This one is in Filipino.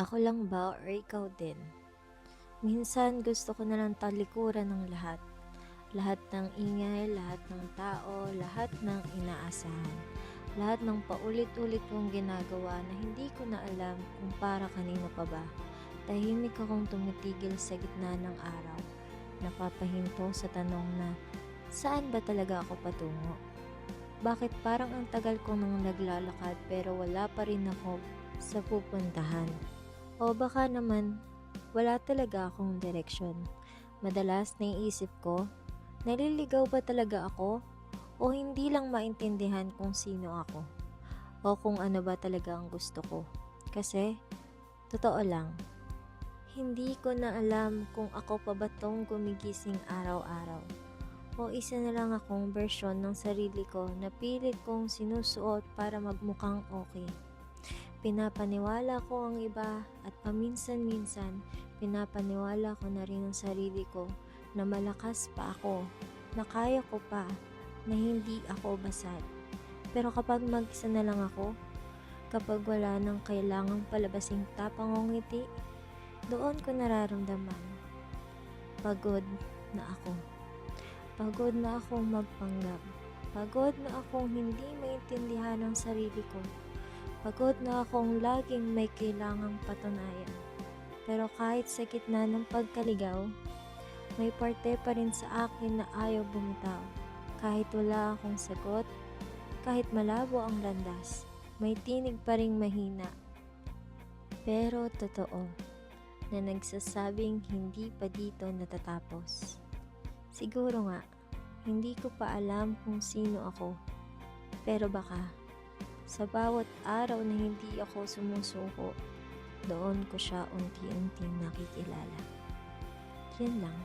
Ako lang ba or ikaw din? Minsan gusto ko na lang talikuran ng lahat. Lahat ng ingay, lahat ng tao, lahat ng inaasahan. Lahat ng paulit-ulit kong ginagawa na hindi ko na alam kung para kanino pa ba. Tahimik akong tumitigil sa gitna ng araw. Napapahinto sa tanong na, saan ba talaga ako patungo? Bakit parang ang tagal ko nang naglalakad pero wala pa rin ako sa pupuntahan? O baka naman, wala talaga akong direksyon. Madalas naiisip ko, naliligaw ba talaga ako? O hindi lang maintindihan kung sino ako? O kung ano ba talaga ang gusto ko? Kasi, totoo lang, hindi ko na alam kung ako pa ba tong gumigising araw-araw. O isa na lang akong versyon ng sarili ko na pilit kong sinusuot para magmukhang okay. Pinapaniwala ko ang iba at paminsan-minsan pinapaniwala ko na rin ang sarili ko na malakas pa ako, na kaya ko pa, na hindi ako basad. Pero kapag mag-isa na lang ako, kapag wala nang kailangang palabasing tapang o ngiti, doon ko nararamdaman. Pagod na ako. Pagod na akong magpanggap. Pagod na akong hindi maintindihan ang sarili ko. Pagod na akong laging may kailangang patunayan. Pero kahit sa gitna ng pagkaligaw, may parte pa rin sa akin na ayaw bumitaw. Kahit wala akong sagot, kahit malabo ang landas, may tinig pa ring mahina. Pero totoo na nagsasabing hindi pa dito natatapos. Siguro nga, hindi ko pa alam kung sino ako. Pero baka, sa bawat araw na hindi ako sumusuko, doon ko siya unti-unting nakikilala. Yan lang.